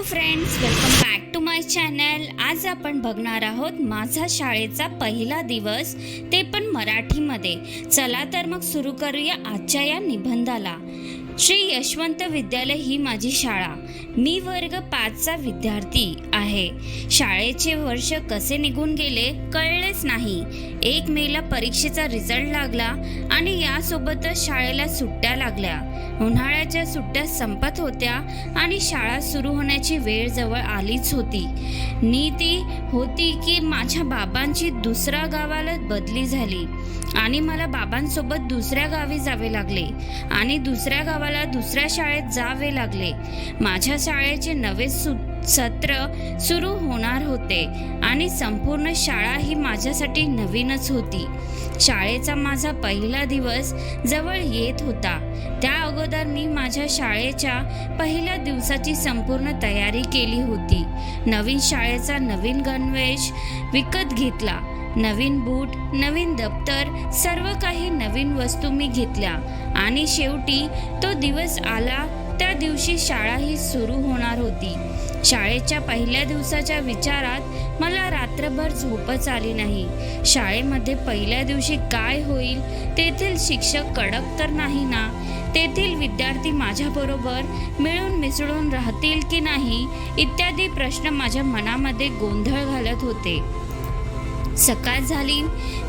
Hello friends welcome back to my channel आज आपण बघणार आहोत माझा शाळेचा पहिला दिवस ते पण मराठीमध्ये. चला तर मग सुरू करूया आजच्या या निबंधाला. श्री यशवंत विद्यालय ही माझी शाळा. मी वर्ग पाचचा विद्यार्थी आहे. शाळेचे वर्ष कसे निघून गेले कळलेच नाही. एक मेला परीक्षेचा रिझल्ट लागला. आणि यासोबतच शाळेला सुट्ट्या लागल्या. उन्हाळ्याच्या सुट्ट्या संपत होत्या आणि शाळा सुरू होण्याची वेळ जवळ आलीच होती. नीती होती की माझ्या बाबांची दुसऱ्या गावाला बदली झाली आणि मला बाबांसोबत दुसऱ्या गावी जावे लागले आणि दुसऱ्या गावाला दुसऱ्या शाळेत जावे लागले. माझ्या शाळेचे नवे सु सत्र सुरू होणार होते आणि संपूर्ण शाळा ही माझ्यासाठी नवीनच होती. शाळेचा माझा पहिला दिवस जवळ येत होता. त्या अगोदर मी माझ्या शाळेच्या पहिल्या दिवसाची संपूर्ण तयारी केली होती. नवीन शाळेचा नवीन गणवेश विकत घेतला. नवीन बूट नवीन दप्तर सर्व काही नवीन वस्तू मी घेतल्या. आणि शेवटी तो दिवस आला त्या दिवशी शाळा ही सुरू होणार होती. शाळेच्या पहिल्या दिवसाच्या विचारात मला रात्रभर झोपच आली नाही. शाळेमध्ये पहिल्या दिवशी काय होईल तेथील शिक्षक कडक तर नाही ना? तेथील विद्यार्थी माझ्याबरोबर मिळून मिसळून राहतील की नाही इत्यादी प्रश्न माझ्या मनामध्ये गोंधळ घालत होते. सकाळ झाली.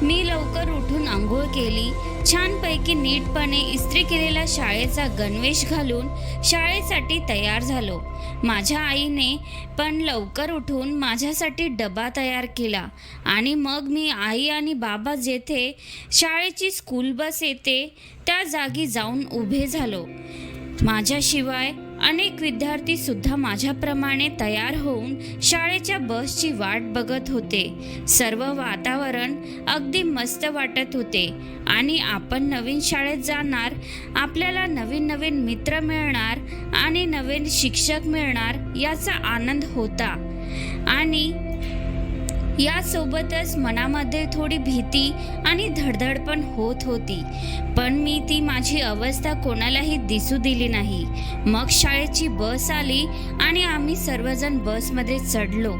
मी लवकर उठून आंघोळ केली. छानपैकी नीटपणे इस्त्री केलेला शाळेचा गणवेश घालून शाळेसाठी तयार झालो. माझ्या आईने पण लवकर उठून माझ्यासाठी डबा तयार केला आणि मग मी आई आणि बाबा जेथे शाळेची स्कूल बस येते त्या जागी जाऊन उभे झालो. माझ्याशिवाय अनेक विद्यार्थी सुद्धा माझ्याप्रमाणे तयार होऊन शाळेच्या बसची वाट बघत होते. सर्व वातावरण अगदी मस्त वाटत होते. आणि आपण नवीन शाळेत जाणार आपल्याला नवीन नवीन मित्र मिळणार आणि नवीन शिक्षक मिळणार याचा आनंद होता. आणि यासोबतच मनामध्ये थोडी भीती आणि धडधड पण होत होती. पण मी ती माझी अवस्था कोणालाही दिसू दिली नाही. मग शाळेची बस आली आणि आम्ही सर्वजण बसमध्ये चढलो.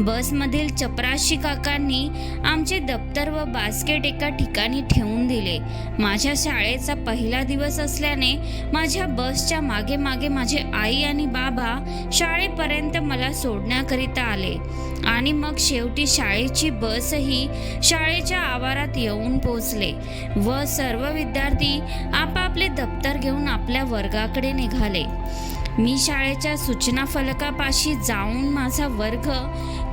बसमधील चपराशी काकांनी आमचे दप्तर व बास्केट एका ठिकाणी ठेवून दिले. माझ्या शाळेचा पहिला दिवस असल्याने माझ्या बसच्या मागे मागे माझे आई आणि बाबा शाळेपर्यंत मला सोडण्याकरिता आले. आणि मग शेवटी शाळेची बसही शाळेच्या आवारात येऊन पोचले व सर्व विद्यार्थी आपापले दप्तर घेऊन आपल्या वर्गाकडे निघाले. मी शाळेच्या सूचना फलकापाशी जाऊन माझा वर्ग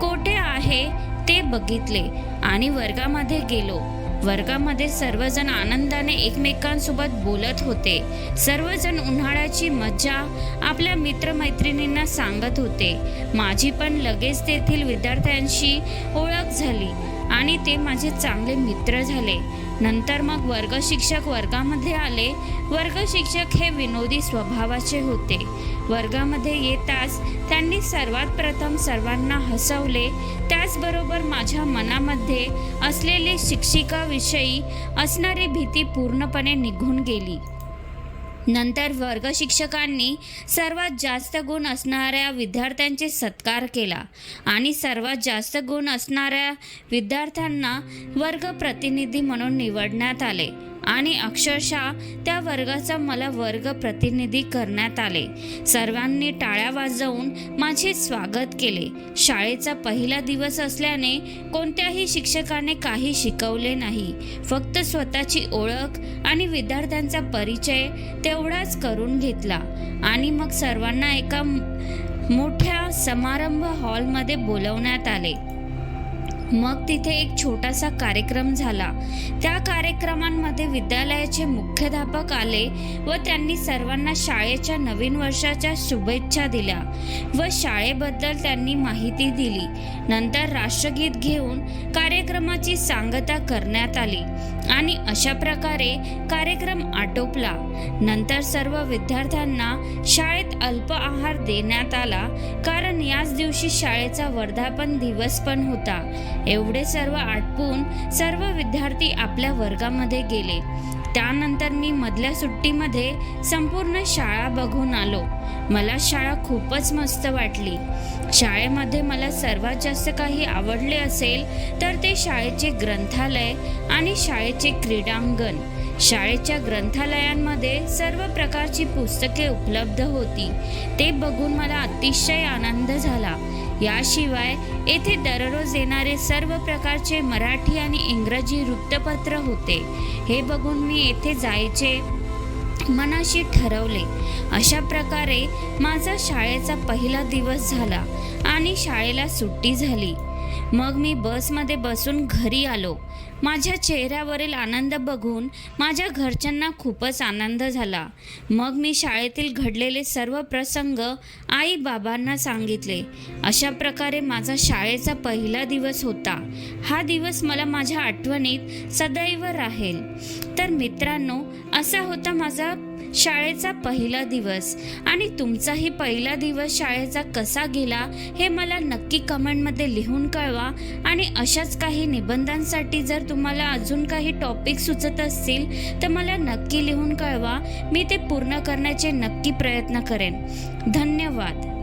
कोठे आहे ते बघितले आणि वर्गामध्ये गेलो. वर्गामध्ये सर्वजण आनंदाने एकमेकांसोबत बोलत होते. सर्वजण उन्हाळ्याची मज्जा आपल्या मित्रमैत्रिणींना सांगत होते. माझी पण लगेच तेथील विद्यार्थ्यांशी ओळख झाली आणि ते माझे चांगले मित्र झाले. नंतर मग वर्ग शिक्षक वर्गामध्ये आले. वर्ग शिक्षक हे विनोदी स्वभावाचे होते. वर्गामध्ये येताच त्यांनी सर्वात प्रथम सर्वांना हसवले. त्याचबरोबर माझ्या मनामध्ये असलेली शिक्षिकाविषयी असणारी भीती पूर्णपणे निघून गेली. नंतर वर्ग शिक्षकांनी सर्वात जास्त गुण असणाऱ्या विद्यार्थ्यांचे सत्कार केला आणि सर्वात जास्त गुण असणाऱ्या विद्यार्थ्यांना वर्ग प्रतिनिधी म्हणून निवडण्यात आले. आणि अक्षरशः त्या वर्गाचा मला वर्ग प्रतिनिधी करण्यात आले. सर्वांनी टाळ्या वाजवून माझे स्वागत केले. शाळेचा पहिला दिवस असल्याने कोणत्याही शिक्षकाने काही शिकवले नाही. फक्त स्वतःची ओळख आणि विद्यार्थ्यांचा परिचय तेवढाच करून घेतला. आणि मग सर्वांना एका मोठ्या समारंभ हॉलमध्ये बोलवण्यात आले. मग तिथे एक छोटासा कार्यक्रम झाला. त्या कार्यक्रमांमध्ये विद्यालयाचे मुख्याध्यापक आले व त्यांनी सर्वांना शाळेच्या नवीन वर्षाच्या शुभेच्छा दिल्या व शाळेबद्दल त्यांनी माहिती दिली. नंतर राष्ट्रगीत घेऊन कार्यक्रमाची सांगता करण्यात आली आणि अशा प्रकारे कार्यक्रम आटोपला. नंतर सर्व विद्यार्थ्यांना शाळेत अल्प आहार देण्यात आला कारण याच दिवशी शाळेचा वर्धापन दिवस पण होता. एवढे सर्व आटपून सर्व विद्यार्थी आपल्या वर्गामध्ये गेले. त्यानंतर मी मधल्या सुट्टीमध्ये संपूर्ण शाळा बघून आलो. मला शाळा खूपच मस्त वाटली. शाळेमध्ये मला सर्वात जास्त काही आवडले असेल तर ते शाळेचे ग्रंथालय आणि शाळेचे क्रीडांगण. शाळेच्या ग्रंथालयांमध्ये सर्व प्रकारची पुस्तके उपलब्ध होती. ते बघून मला अतिशय आनंद झाला. याशिवाय येथे दररोज येणारे सर्व प्रकारचे मराठी आणि इंग्रजी वृत्तपत्र होते. हे बघून मी येथे जायचे मनाशी ठरवले. अशा प्रकारे माझा शाळेचा पहिला दिवस झाला आणि शाळेला सुट्टी झाली. मग मी बसमध्ये बसून घरी आलो. माझ्या चेहऱ्यावरील आनंद बघून माझ्या घरच्यांना खूपच आनंद झाला. मग मी शाळेतील घडलेले सर्व प्रसंग आई बाबांना सांगितले. अशा प्रकारे माझा शाळेचा पहिला दिवस होता. हा दिवस मला माझ्या आठवणीत सदैव राहील. तर मित्रांनो असा होता माझा शाळेचा पहिला दिवस. आणि तुमचाही पहिला दिवस शाळेचा कसा गेला हे मला नक्की कमेंटमध्ये लिहून कळवा. आणि अशाच काही निबंधांसाठी जर तुम्हाला अजून काही टॉपिक सुचत असतील तर मला नक्की लिहून कळवा. मी ते पूर्ण करण्याचे नक्की प्रयत्न करेन. धन्यवाद.